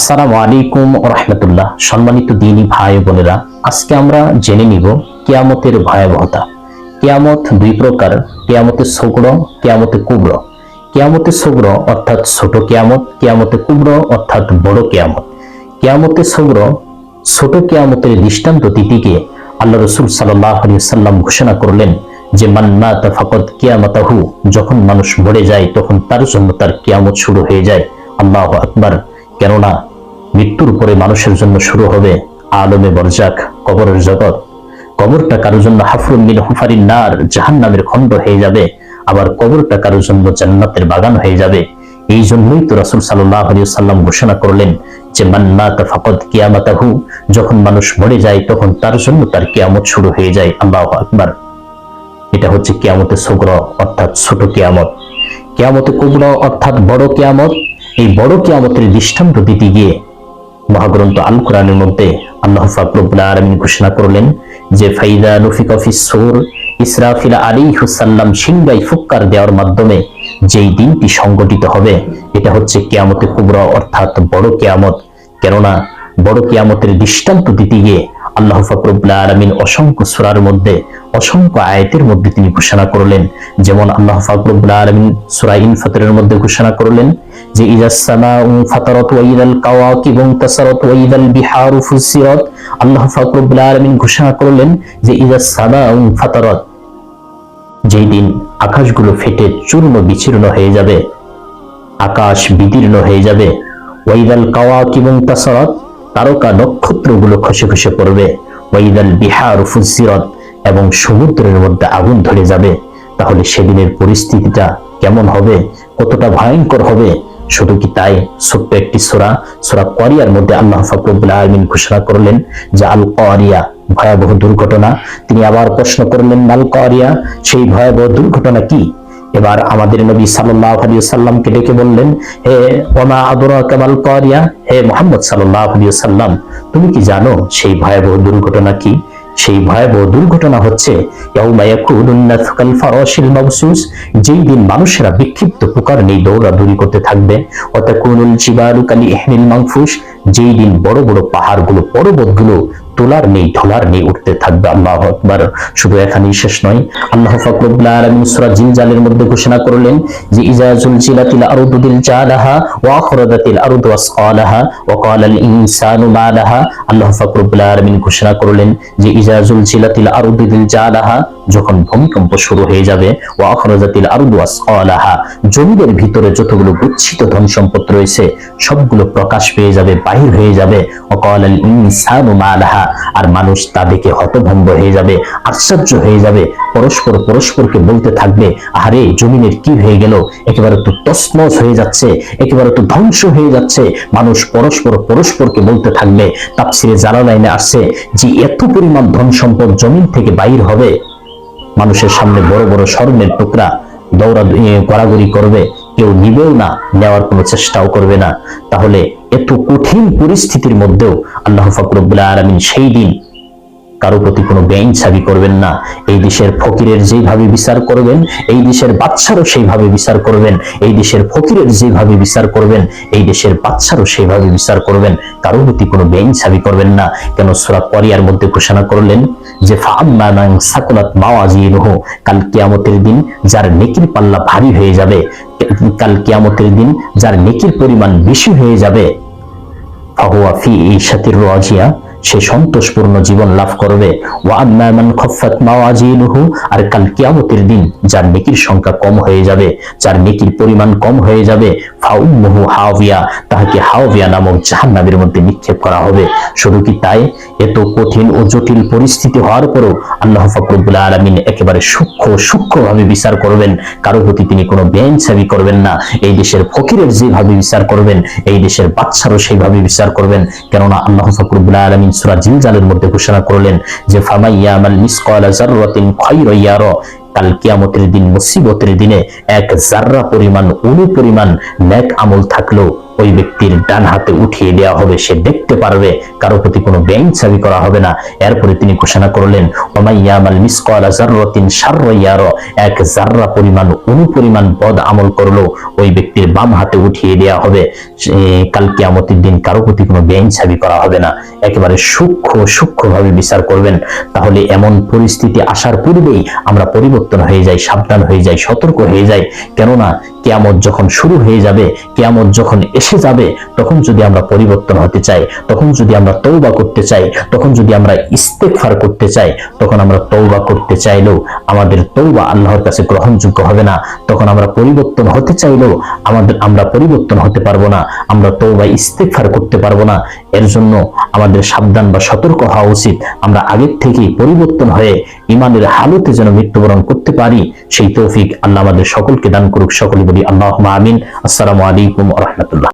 আসসালামু আলাইকুম রহমতুল্লাহ। সম্মানিত দিনী ভাই বোনেরা, আজকে আমরা জেনে নিব কেয়ামতের ভয়াবহতা। কেয়ামত দুই প্রকার কেয়ামতে সগ্র কেয়ামতে কুব্র। কেয়ামতে সগ্র অর্থাৎ ছোট কেয়ামত কেয়ামতে কুব্র অর্থাৎ বড় কেয়ামত। কেয়ামতে সগ্র ছোট কেয়ামতের দৃষ্টান্ত তিথিকে আল্লাহ রসুল সাল্লাহ সাল্লাম ঘোষণা করলেন যে মান্না তাফাকত কিয়ামতাহু। যখন মানুষ মরে যায়, তখন তার জন্য তার কিয়ামত শুরু হয়ে যায়। আল্লাহ আকবার। কেননা মৃত্যুর পরে মানুষের জন্য শুরু হবে আলমে বরজাক, কবরের জগৎ। কবরটা কারোর জন্য হাফরুল মিন হুফারিন নার জাহান নামের খণ্ড হয়ে যাবে। আবার কবরটা কারোর জন্য জান্নাতের বাগান হয়ে যাবে। এই জন্যই তো রাসুল সাল্লাহ সাল্লাম ঘোষণা করলেন যে মান্না তাফাকত কিয়ামাতাহু যখন মানুষ মরে যায়, তখন তার জন্য তার কিয়ামত শুরু হয়ে যায়। আল্লাহ আকবার। এটা হচ্ছে কেয়ামতের সগ্র, অর্থাৎ ছোট কেয়ামত। কেয়ামতে কুবর, অর্থাৎ বড় কেয়ামত। এই বড় কেয়ামতের দৃষ্টান্ত দিতে গিয়ে মহাগ্রন্থ আল কোরআনের মধ্যে আল্লাহ ফাকরুল আলমিন ঘোষণা করলেন যে, ফাইদা নফিক সুর, ইসরাফিল আলী হুসাল্লাম সিংগাই ফুক্কার দেওয়ার মাধ্যমে যেই দিনটি সংগঠিত হবে, এটা হচ্ছে কেয়ামতের কুবরা, অর্থাৎ বড় কেয়ামত। কেননা বড় কেয়ামতের দৃষ্টান্ত দিতে গিয়ে আল্লাহ ফাকরুল্লাহ আলমিন অসংখ্য সুরার মধ্যে, অসংখ্য আয়াতের মধ্যে তিনি ঘোষণা করলেন। যেমন আল্লাহ ফাকরুল্লাহ আলমিন সুরা ইনফাতরের মধ্যে ঘোষণা করলেন যে আল্লাহ আলমিন ঘোষণা করলেন যে ইজাসামা ফাতারত। যেই দিন আকাশগুলো ফেটে চূর্ণ বিচূর্ণ হয়ে যাবে, আকাশ বিদীর্ণ হয়ে যাবে। ওয়াইদাল কাওয়াকিব তাসারত তারকা নক্ষত্রগুলো খসে খসে পড়বে। ওয়াইদাল বিহার ফুসিরত এবং সমুদ্রের মধ্যে আগুন ধরে যাবে। তাহলে সেদিনের পরিস্থিতিটা কেমন হবে? কতটা ভয়ঙ্কর হবে? শুধু কি তাই? ছোট্ট একটি সোরা সোরা কোয়ারিয়ার মধ্যে আল্লাহ ফাকরুল্লাহ আলমিন ঘোষণা করলেন যে, আল কোয়ারিয়া ভয়াবহ দুর্ঘটনা। তিনি আবার প্রশ্ন করলেন, আল কোয়ারিয়া, সেই ভয়াবহ দুর্ঘটনা কি? এবার আমাদের নবী সাল্লামকে ডেকে বললেন, হে ওমা আদর কামাল করিয়া? হে মোহাম্মদ সাল্লাম তুমি কি জানো সেই ভয়াবহ দুর্ঘটনা কি? সেই ভয়াবহ দুর্ঘটনা হচ্ছে যেই দিন মানুষেরা বিক্ষিপ্ত প্রকার নেই দৌড়াদৌড়ি করতে থাকবে অতাকুনুল চিবারুকালি এহনিল মাংফুস, যেই দিন বড় বড় পাহাড়গুলো, পর্বতগুলো তোলার নেই ঢোলার নেই, উঠতে থাকবে, আল্লাহ আকবার। শুধু এখানেই শেষ নয়। আল্লাহ ফাকরুল্লাহ আলামিন মধ্যে ঘোষণা করলেন যে ইজাজুল জিলাতিল আরদু দিলজালাহা ওয়া আখরাজাতিল আরদু আসকালাহা ওয়া আল ইনসানু মা লাহা আল্লাহ ফাকরুল্লাহ আরমিন ঘোষণা করলেন যে ইজাজুল জিলাতিল আরদু দিলজালাহা যখন ভূমিকম্প শুরু হয়ে যাবে, ওয়া আখরাজাতিল আরদু আসকালাহা জমিনের ভিতরে যতগুলো গুচ্ছিত ধন সম্পদ রয়েছে, সবগুলো প্রকাশ পেয়ে যাবে, বাহির হয়ে যাবে। ওয়া ক্বালাল ইনসানু মা লাহা আর মানুষ তা দেখে হতভম্ব হয়ে যাবে, আশ্চর্য হয়ে যাবে। পরস্পর পরস্পরকে বলতে থাকবে আরে জমিনের কি হয়ে গেল? একেবারে তো তসমস হয়ে যাচ্ছে, একেবারে তো ধ্বংস হয়ে যাচ্ছে। মানুষ পরস্পর পরস্পরকে বলতে থাকবে তাপসিরে জালালাইনে আসছে যে, এত পরিমাণ ধন সম্পদ জমিন থেকে বাইর হবে। মানুষের সামনে বড় বড় স্বর্ণের টুকরা দৌড়া গড়াগড়ি করবে। কেউ নিবেও না, নেওয়ার কোনো চেষ্টাও করবে না। তাহলে এত কঠিন পরিস্থিতির মধ্যেও আল্লাহ ফাকরুল্লাহ আলমিন সেই দিন কারও প্রতি কোনো বেইনসাবি করবেন না। এই দেশের ফকিরের যেভাবে বিচার করবেন, এই দেশের বাচ্চারও সেইভাবে বিচার করবেন, এই দেশের ফকিরের যেভাবে বিচার করবেন, এই দেশের বাচ্চারও সেইভাবে বিচার করবেন, কারও প্রতি কোনো বেইনসাবি করবেন না। কেন সুরা পরিয়ার মধ্যে ঘোষণা করলেন যে ফাম্মানাং সাকুলাত মাওয়াজিনুহ কাল কিয়ামতের দিন যার নেকির পাল্লা ভারী হয়ে যাবে, কাল কিয়ামতের দিন যার নেকির পরিমাণ বেশি হয়ে যাবে। ফাহুয়া ফি ঈশাতির রাজিয়া সে সন্তোষপূর্ণ জীবন লাভ করবে। আর কাল কিয়ামতের দিন যার নেকির সংখ্যা কম হয়ে যাবে, যার নেকির পরিমাণ কম হয়ে যাবে ফাউমহু হাওয়া তাহাকে হাওয়া নামক জাহান্নামের মধ্যে নিক্ষেপ করা হবে। শুধু কি তাই? এত কঠিন ও জটিল পরিস্থিতি হওয়ার পরও আল্লাহ ফাকরুল্লাহ আলমিন একেবারে সূক্ষ্ম সূক্ষ্মভাবে বিচার করবেন। কারও প্রতি তিনি কোনো বেঞ্চাবি করবেন না। এই দেশের ফকিরের যেভাবে বিচার করবেন, এই দেশের বাচ্চারও সেইভাবে বিচার করবেন। কেননা আল্লাহ ফাকরুল্লাহ আলমিন সূরা জিলজালের মধ্যে ঘোষণা করলেন যে ফামাইয়া আমাল মিসকালা জাররাতিন খায়রা কাল কিয়ামতের দিন, মুসিবতের দিনে এক জাররা পরিমাণ অনু পরিমাণ নেক আমল থাকল ওই ব্যক্তির ডান হাতে উঠিয়ে দেওয়া হবে, সে দেখতে পারবে, কারও প্রতি কোনো ব্যাংক চাবি করা হবে না। এরপরে তিনি ঘোষণা করলেন এক জাররা পরিমাণ আমল করল, ওই ব্যক্তির বাম হাতে উঠিয়ে দেওয়া হবে। দিন কারও প্রতি কোনো করা হবে না। একেবারে সূক্ষ্ম, সূক্ষ্মভাবে বিচার করবেন। তাহলে এমন পরিস্থিতি আসার পূর্বেই আমরা পরিবর্তন হয়ে যাই, সাবধান হয়ে যাই, সতর্ক হয়ে যাই। কেননা কেয়ামত যখন শুরু হয়ে যাবে, কেয়ামত যখন এসে যাবে, তখন যদি আমরা পরিবর্তন হতে চাই, তখন যদি আমরা তৌবা করতে চাই, তখন যদি আমরা ইস্তেকফার করতে চাই, তখন আমরা তৌবা করতে চাইলেও আমাদের তৌবা আল্লাহর কাছে গ্রহণযোগ্য হবে না, তখন আমরা পরিবর্তন হতে চাইলেও আমাদের, আমরা পরিবর্তন হতে পারব না, আমরা তৌবা ইস্তেকফার করতে পারব না। এর জন্য আমাদের সাবধান বা সতর্ক হওয়া উচিত। আমরা আগের থেকেই পরিবর্তন হয়ে ইমানের হালতে যেন মৃত্যুবরণ করতে পারি, সেই তৌফিক আল্লাহ আমাদের সকলকে দান করুক। সকলে বলি আল্লাহ আমিন। আসসালামু আলাইকুম রহমতুল্লাহ।